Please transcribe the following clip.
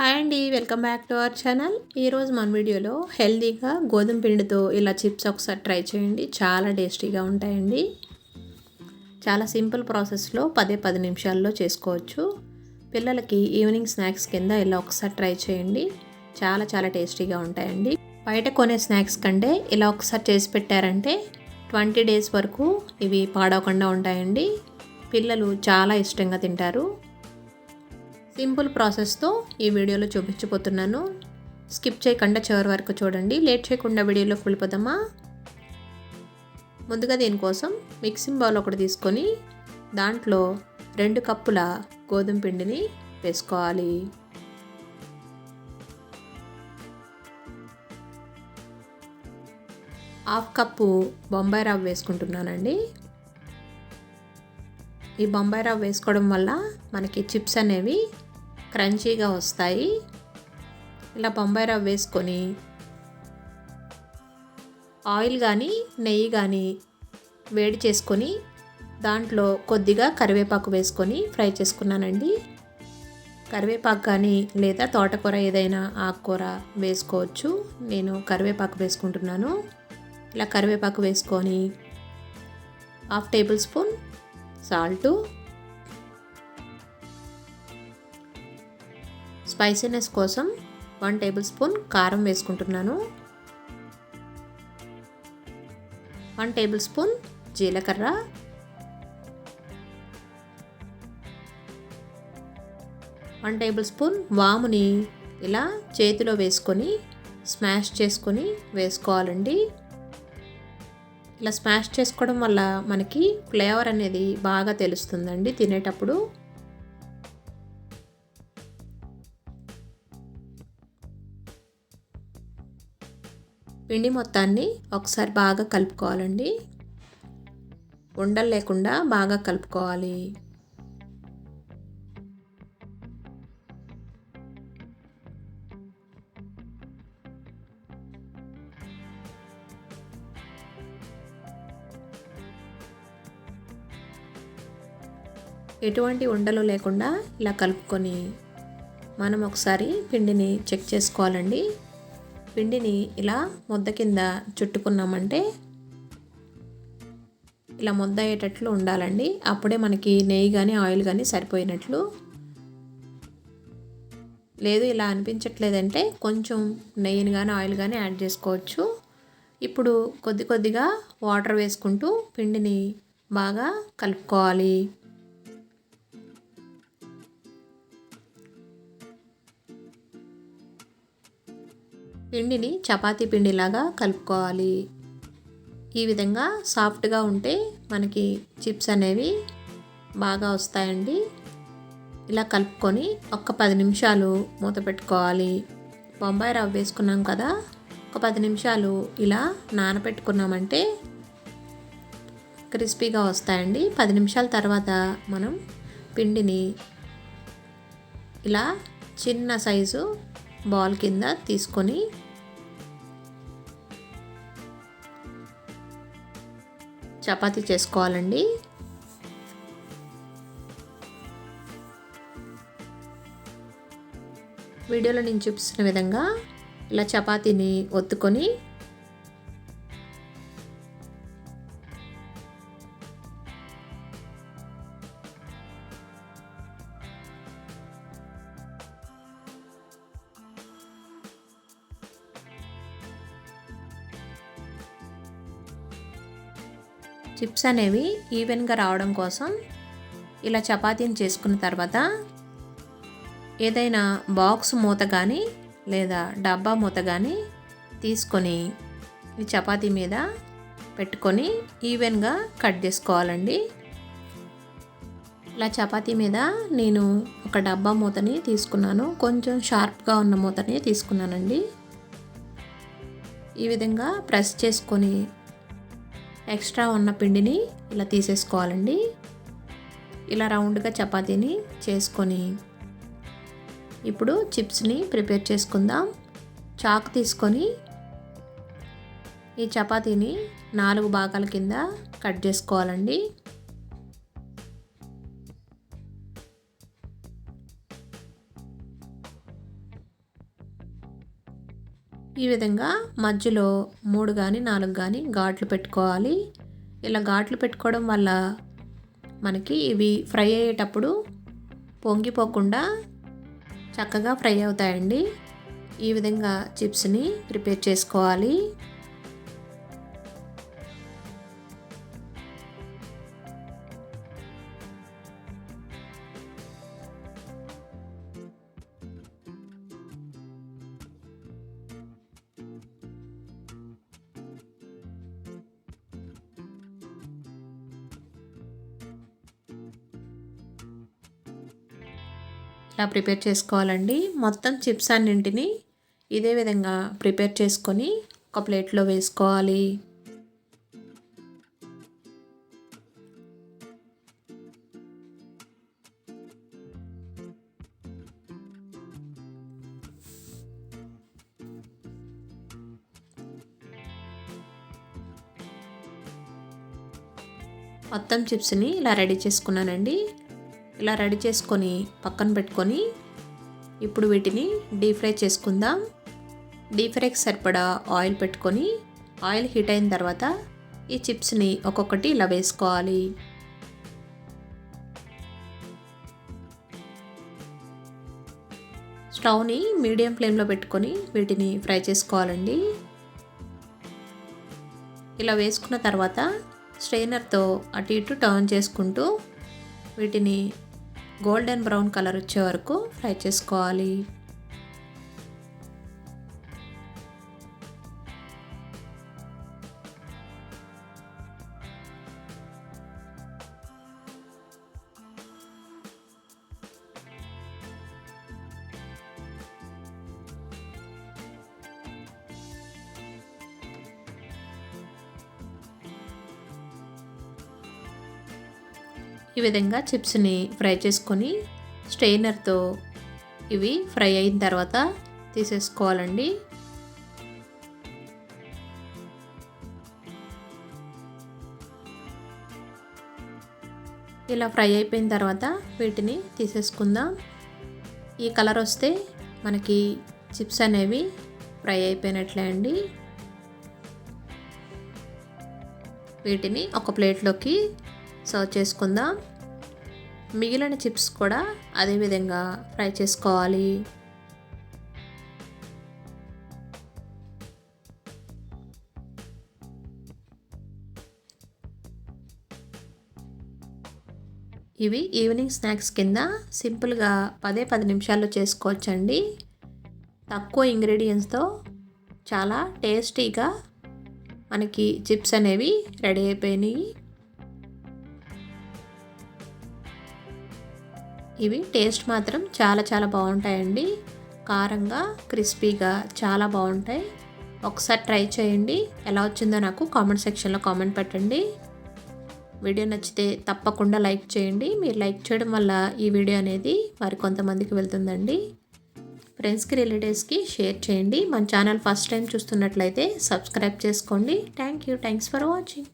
Hi అండి welcome back to our channel. ఈరోజు మన వీడియోలో హెల్తీగా గోధుమ పిండితో ఇలా చిప్స్ ఒకసారి ట్రై చేయండి. చాలా టేస్టీగా ఉంటాయండి. చాలా సింపుల్ ప్రాసెస్లో పదే పది నిమిషాల్లో చేసుకోవచ్చు. పిల్లలకి ఈవినింగ్ స్నాక్స్ కింద ఇలా ఒకసారి ట్రై చేయండి. చాలా చాలా టేస్టీగా ఉంటాయండి. బయట కొనే స్నాక్స్ కంటే ఇలా ఒకసారి చేసి పెట్టారంటే ట్వంటీ డేస్ వరకు ఇవి పాడవకుండా ఉంటాయండి. పిల్లలు చాలా ఇష్టంగా తింటారు. సింపుల్ ప్రాసెస్తో ఈ వీడియోలో చూపించబోతున్నాను. స్కిప్ చేయకుండా చివరి వరకు చూడండి. లేట్ చేయకుండా వీడియోలోకి వెళ్ళిపోదామా? ముందుగా దీనికోసం మిక్సింగ్ బౌల్ ఒకటి తీసుకొని దాంట్లో రెండు కప్పుల గోధుమ పిండిని వేసుకోవాలి. హాఫ్ కప్పు బొంబాయి రవ్వ వేసుకుంటున్నానండి. ఈ బొంబాయి రవ్వ వేసుకోవడం వల్ల మనకి చిప్స్ అనేవి క్రంచీగా వస్తాయి. ఇలా బొంబాయి రవ్వ వేసుకొని ఆయిల్ కానీ నెయ్యి కానీ వేడి చేసుకొని దాంట్లో కొద్దిగా కరివేపాకు వేసుకొని ఫ్రై చేసుకున్నానండి. కరివేపాకు కానీ లేదా తోటకూర ఏదైనా ఆకుకూర వేసుకోవచ్చు. నేను కరివేపాకు వేసుకుంటున్నాను. ఇలా కరివేపాకు వేసుకొని half tablespoon salt spiciness కోసం వన్ టేబుల్ స్పూన్ కారం వేసుకుంటున్నాను. వన్ టేబుల్ స్పూన్ జీలకర్ర. వన్ టేబుల్ స్పూన్ వాముని ఇలా చేతిలో వేసుకొని స్మాష్ చేసుకొని వేసుకోవాలండి. ఇలా స్మాష్ చేసుకోవడం వల్ల మనకి ఫ్లేవర్ అనేది బాగా తెలుస్తుందండి తినేటప్పుడు. పిండి మొత్తాన్ని ఒకసారి బాగా కలుపుకోవాలండి. ఉండలు లేకుండా బాగా కలుపుకోవాలి. ఎటువంటి ఉండలు లేకుండా ఇలా కలుపుకొని మనం ఒకసారి పిండిని చెక్ చేసుకోవాలండి. పిండిని ఇలా ముద్ద కింద చుట్టుకున్నామంటే ఇలా ముద్ద అయ్యేటట్లు ఉండాలండి. అప్పుడే మనకి నెయ్యి కానీ ఆయిల్ కానీ సరిపోయినట్లు. లేదు ఇలా అనిపించట్లేదంటే కొంచెం నెయ్యిని కానీ ఆయిల్ కానీ యాడ్ చేసుకోవచ్చు. ఇప్పుడు కొద్ది కొద్దిగా వాటర్ వేసుకుంటూ పిండిని బాగా కలుపుకోవాలి. పిండిని చపాతీ పిండిలాగా కలుపుకోవాలి. ఈ విధంగా సాఫ్ట్గా ఉంటే మనకి చిప్స్ అనేవి బాగా వస్తాయండి. ఇలా కలుపుకొని ఒక్క పది నిమిషాలు మూత పెట్టుకోవాలి. బొంబాయి రవ్వ వేసుకున్నాం కదా ఒక పది నిమిషాలు ఇలా నానబెట్టుకున్నామంటే క్రిస్పీగా వస్తాయండి. పది నిమిషాల తర్వాత మనం పిండిని ఇలా చిన్న సైజు బాల్ కింద తీసుకొని చపాతీ చేసుకోవాలండి. వీడియోలో నేను చూపిస్తున్న విధంగా ఇలా చపాతీని ఒత్తుకొని చిప్స్ అనేవి ఈవెన్గా రావడం కోసం ఇలా చపాతీని చేసుకున్న తర్వాత ఏదైనా బాక్స్ మూత కానీ లేదా డబ్బా మూత కానీ తీసుకొని ఈ చపాతీ మీద పెట్టుకొని ఈవెన్గా కట్ చేసుకోవాలండి. ఇలా చపాతీ మీద నేను ఒక డబ్బా మూతని తీసుకున్నాను. కొంచెం షార్ప్గా ఉన్న మూతని తీసుకున్నానండి. ఈ విధంగా ప్రెస్ చేసుకొని ఎక్స్ట్రా ఉన్న పిండిని ఇలా తీసేసుకోవాలండి. ఇలా రౌండ్గా చపాతీని చేసుకొని ఇప్పుడు చిప్స్ని ప్రిపేర్ చేసుకుందాం. చాక్ తీసుకొని ఈ చపాతీని నాలుగు భాగాల కింద కట్ చేసుకోవాలండి. ఈ విధంగా మధ్యలో మూడు కానీ నాలుగు కానీ ఘాట్లు పెట్టుకోవాలి. ఇలా ఘాట్లు పెట్టుకోవడం వల్ల మనకి ఇవి ఫ్రై అయ్యేటప్పుడు పొంగిపోకుండా చక్కగా ఫ్రై అవుతాయండి. ఈ విధంగా చిప్స్ని ప్రిపేర్ చేసుకోవాలి. ఇలా ప్రిపేర్ చేసుకోవాలండి? మొత్తం చిప్స్ అన్నింటినీ ఇదే విధంగా ప్రిపేర్ చేసుకొని ఒక ప్లేట్లో వేసుకోవాలి. మొత్తం చిప్స్ని ఇలా రెడీ చేసుకున్నానండి. ఇలా రెడీ చేసుకొని పక్కన పెట్టుకొని ఇప్పుడు వీటిని డీప్ ఫ్రై చేసుకుందాం. డీప్ ఫ్రైకి సరిపడా ఆయిల్ పెట్టుకొని ఆయిల్ హీట్ అయిన తర్వాత ఈ చిప్స్ని ఒక్కొక్కటి ఇలా వేసుకోవాలి. స్టవ్ని మీడియం ఫ్లేమ్లో పెట్టుకొని వీటిని ఫ్రై చేసుకోవాలండి. ఇలా వేసుకున్న తర్వాత స్ట్రెయినర్తో అటు ఇటు టర్న్ చేసుకుంటూ వీటిని గోల్డెన్ బ్రౌన్ కలర్ వచ్చే వరకు ఫ్రై చేసుకోవాలి. ఈ విధంగా చిప్స్ని ఫ్రై చేసుకొని స్ట్రెయినర్తో ఇవి ఫ్రై అయిన తర్వాత తీసేసుకోవాలండి. ఇలా ఫ్రై అయిపోయిన తర్వాత వీటిని తీసేసుకుందాం. ఈ కలర్ వస్తే మనకి చిప్స్ అనేవి ఫ్రై అయిపోయినట్లే అండి. వీటిని ఒక ప్లేట్లోకి సర్వ్ చేసుకుందాం. మిగిలిన చిప్స్ కూడా అదేవిధంగా ఫ్రై చేసుకోవాలి. ఇవి ఈవినింగ్ స్నాక్స్ కింద సింపుల్గా పదే పది నిమిషాల్లో చేసుకోవచ్చండి. తక్కువ ఇంగ్రీడియంట్స్తో చాలా టేస్టీగా మనకి చిప్స్ అనేవి రెడీ అయిపోయినాయి. ఇవి టేస్ట్ మాత్రం చాలా చాలా బాగుంటాయండి. కారంగా క్రిస్పీగా చాలా బాగుంటాయి. ఒకసారి ట్రై చేయండి. ఎలా వచ్చిందో నాకు కామెంట్ సెక్షన్లో కామెంట్ పెట్టండి. వీడియో నచ్చితే తప్పకుండా లైక్ చేయండి. మీరు లైక్ చేయడం వల్ల ఈ వీడియో అనేది మరి కొంతమందికి వెళ్తుందండి. ఫ్రెండ్స్కి రిలేటివ్స్కి షేర్ చేయండి. మన ఛానల్ ఫస్ట్ టైం చూస్తున్నట్లయితే సబ్స్క్రైబ్ చేసుకోండి. Thank you. Thanks for watching.